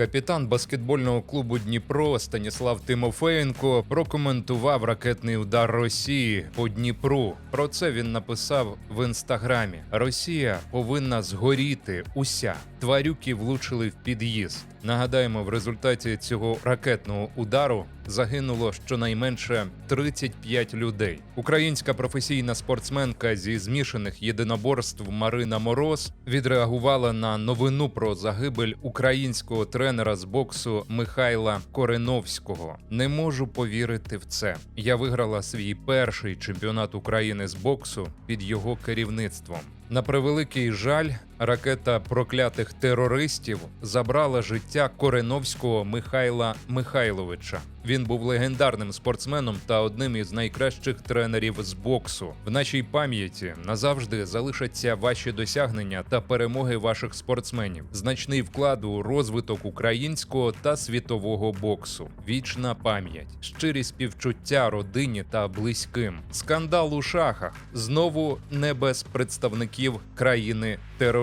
Капітан баскетбольного клубу Дніпро Станіслав Тимофеєнко прокоментував ракетний удар Росії по Дніпру. Про це він написав в інстаграмі: Росія повинна згоріти уся. Тварюки влучили в під'їзд. Нагадаємо, в результаті цього ракетного удару загинуло щонайменше 35 людей. Українська професійна спортсменка зі змішаних єдиноборств Марина Мороз відреагувала на новину про загибель українського тренера з боксу Михайла Кореновського. Не можу повірити в це. Я виграла свій перший чемпіонат України з боксу під його керівництвом. На превеликий жаль, ракета проклятих терористів забрала життя Кореновського Михайла Михайловича. Він був легендарним спортсменом та одним із найкращих тренерів з боксу. В нашій пам'яті назавжди залишаться ваші досягнення та перемоги ваших спортсменів. Значний вклад у розвиток українського та світового боксу. Вічна пам'ять, щирі співчуття родині та близьким. Скандал у шахах знову не без представників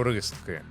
країни-терористки.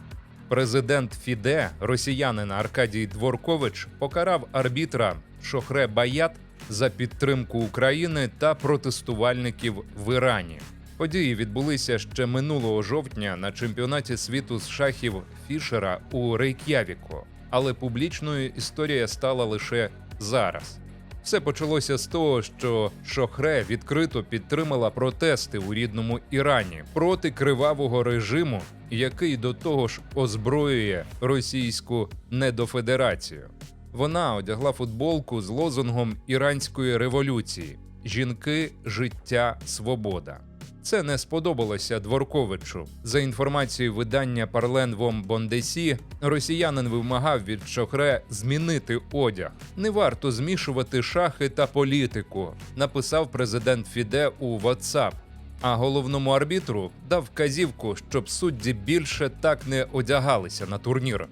Президент Фіде, росіянин Аркадій Дворкович, покарав арбітра Шохре Баят за підтримку України та протестувальників в Ірані. Події відбулися ще минулого жовтня на чемпіонаті світу з шахів Фішера у Рейк'явіку, але публічною історія стала лише зараз. Все почалося з того, що Шохре відкрито підтримала протести у рідному Ірані проти кривавого режиму, який до того ж озброює російську недофедерацію. Вона одягла футболку з лозунгом іранської революції: Жінки, життя, свобода. Це не сподобалося Дворковичу. За інформацією видання Парлен Вом Бондесі, росіянин вимагав від Шохре змінити одяг. Не варто змішувати шахи та політику, написав президент Фіде у WhatsApp. А головному арбітру дав вказівку, щоб судді більше так не одягалися на турнір.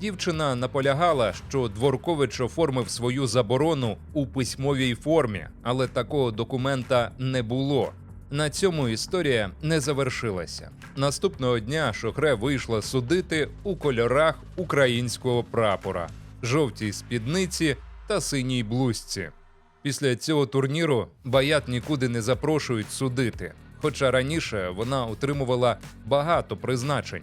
Дівчина наполягала, що Дворкович оформив свою заборону у письмовій формі, але такого документа не було. На цьому історія не завершилася. Наступного дня Шохре вийшла судити у кольорах українського прапора, жовтій спідниці та синій блузці. Після цього турніру Баят нікуди не запрошують судити, хоча раніше вона отримувала багато призначень.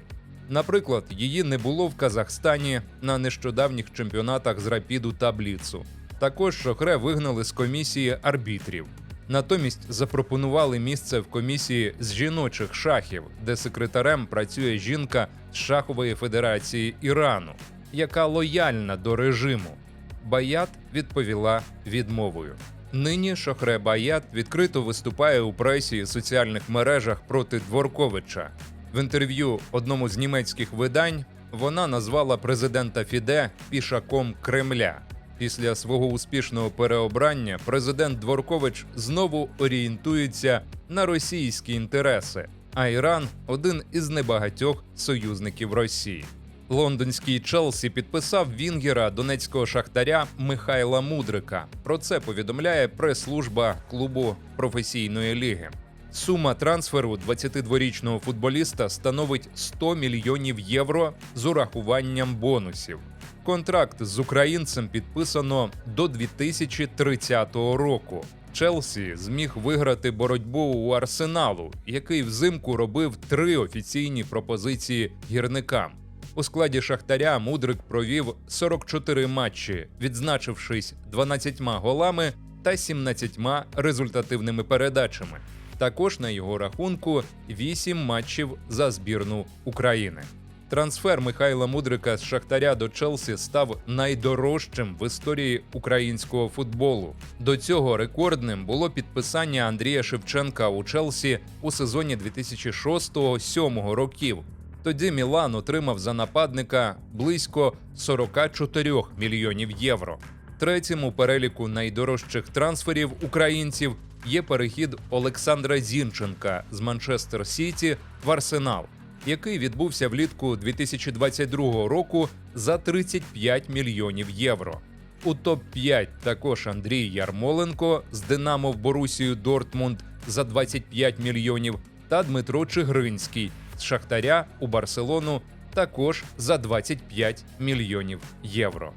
Наприклад, її не було в Казахстані на нещодавніх чемпіонатах з рапіду та бліцу. Також Шохре вигнали з комісії арбітрів. Натомість запропонували місце в комісії з жіночих шахів, де секретарем працює жінка з Шахової Федерації Ірану, яка лояльна до режиму. Баят відповіла відмовою. Нині Шохре Баят відкрито виступає у пресі і соціальних мережах проти Дворковича. В інтерв'ю одному з німецьких видань вона назвала президента Фіде пішаком Кремля. Після свого успішного переобрання президент Дворкович знову орієнтується на російські інтереси, а Іран один із небагатьох союзників Росії. Лондонський Челсі підписав Вінгера донецького шахтаря Михайла Мудрика. Про це повідомляє прес-служба клубу професійної ліги. Сума трансферу 22-річного футболіста становить 100 мільйонів євро з урахуванням бонусів. Контракт з українцем підписано до 2030 року. Челсі зміг виграти боротьбу у Арсеналу, який взимку робив три офіційні пропозиції гірникам. У складі Шахтаря Мудрик провів 44 матчі, відзначившись 12 голами та 17 результативними передачами. Також на його рахунку 8 матчів за збірну України. Трансфер Михайла Мудрика з Шахтаря до Челсі став найдорожчим в історії українського футболу. До цього рекордним було підписання Андрія Шевченка у Челсі у сезоні 2006-2007 років. Тоді Мілан отримав за нападника близько 44 мільйонів євро. Третім у переліку найдорожчих трансферів українців є перехід Олександра Зінченка з Манчестер Сіті в Арсенал, який відбувся влітку 2022 року за 35 мільйонів євро. У топ-5 також Андрій Ярмоленко з Динамо в Борусію Дортмунд за 25 мільйонів та Дмитро Чигринський Шахтаря у Барселону також за 25 мільйонів євро.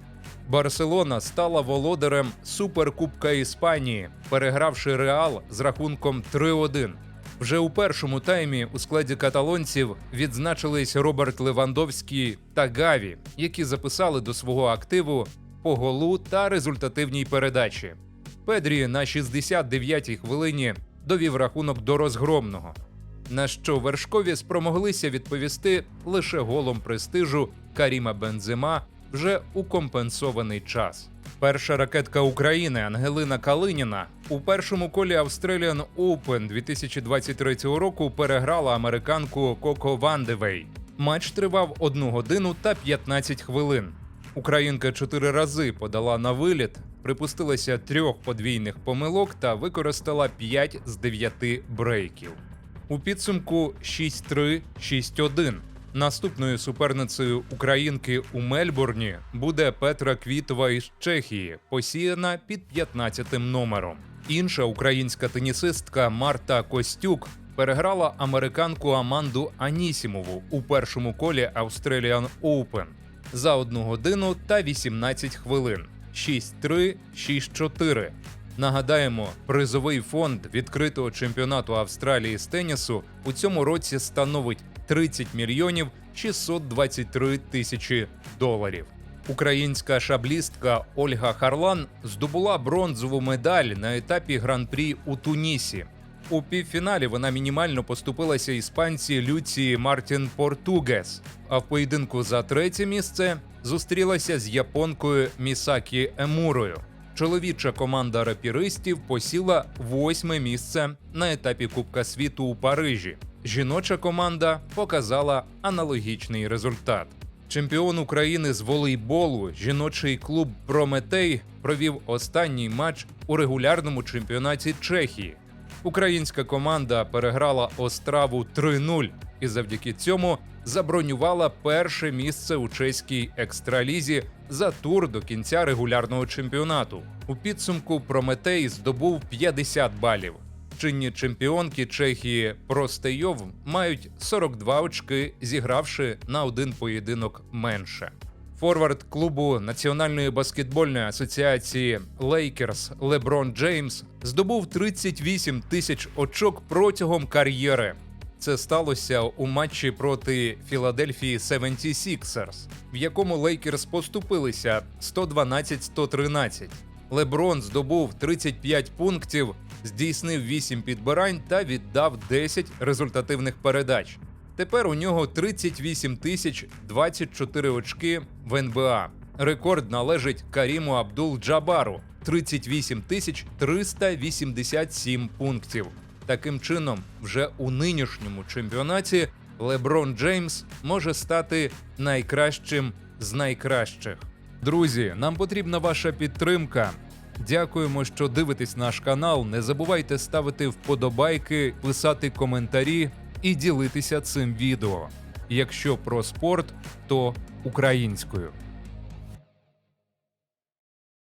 Барселона стала володарем Суперкубка Іспанії, перегравши Реал з рахунком 3-1. Вже у першому таймі у складі каталонців відзначились Роберт Левандовський та Гаві, які записали до свого активу по голу та результативній передачі. Педрі на 69-й хвилині довів рахунок до розгромного. На що вершкові спромоглися відповісти лише голом престижу Каріма Бензима вже у компенсований час. Перша ракетка України Ангелина Калиніна у першому колі Australian Open 2023 року переграла американку Коко Вандевей. Матч тривав 1 годину та 15 хвилин. Українка чотири рази подала на виліт, припустилася трьох подвійних помилок та використала 5 з 9 брейків. У підсумку 6-3, 6-1. Наступною суперницею українки у Мельбурні буде Петра Квітова із Чехії, посіяна під 15-тим номером. Інша українська тенісистка Марта Костюк переграла американку Аманду Анісімову у першому колі Australian Open за 1 годину та 18 хвилин. 6-3, 6-4. Нагадаємо, призовий фонд відкритого чемпіонату Австралії з тенісу у цьому році становить 30 мільйонів 623 тисячі доларів. Українська шаблістка Ольга Харлан здобула бронзову медаль на етапі гран-прі у Тунісі. У півфіналі вона мінімально поступилася іспанці Люції Мартін Португес, а в поєдинку за третє місце зустрілася з японкою Місакі Емурою. Чоловіча команда рапіристів посіла восьме місце на етапі Кубка світу у Парижі. Жіноча команда показала аналогічний результат. Чемпіон України з волейболу, жіночий клуб Прометей провів останній матч у регулярному чемпіонаті Чехії. Українська команда переграла Остраву 3-0 і завдяки цьому забронювала перше місце у чеській екстралізі за тур до кінця регулярного чемпіонату. У підсумку Прометей здобув 50 балів. Чинні чемпіонки Чехії Простейов мають 42 очки, зігравши на один поєдинок менше. Форвард клубу Національної баскетбольної асоціації Лейкерс Леброн Джеймс здобув 38 тисяч очок протягом кар'єри. Це сталося у матчі проти Філадельфії 76ers, в якому Лейкерс поступилися 112-113. Леброн здобув 35 пунктів, здійснив 8 підбирань та віддав 10 результативних передач. Тепер у нього 38 тисяч 24 очки в НБА. Рекорд належить Каріму Абдул Джабару 38 тисяч 387 пунктів. Таким чином, вже у нинішньому чемпіонаті Леброн Джеймс може стати найкращим з найкращих. Друзі, нам потрібна ваша підтримка. Дякуємо, що дивитесь наш канал. Не забувайте ставити вподобайки, писати коментарі і ділитися цим відео. Якщо про спорт, то українською.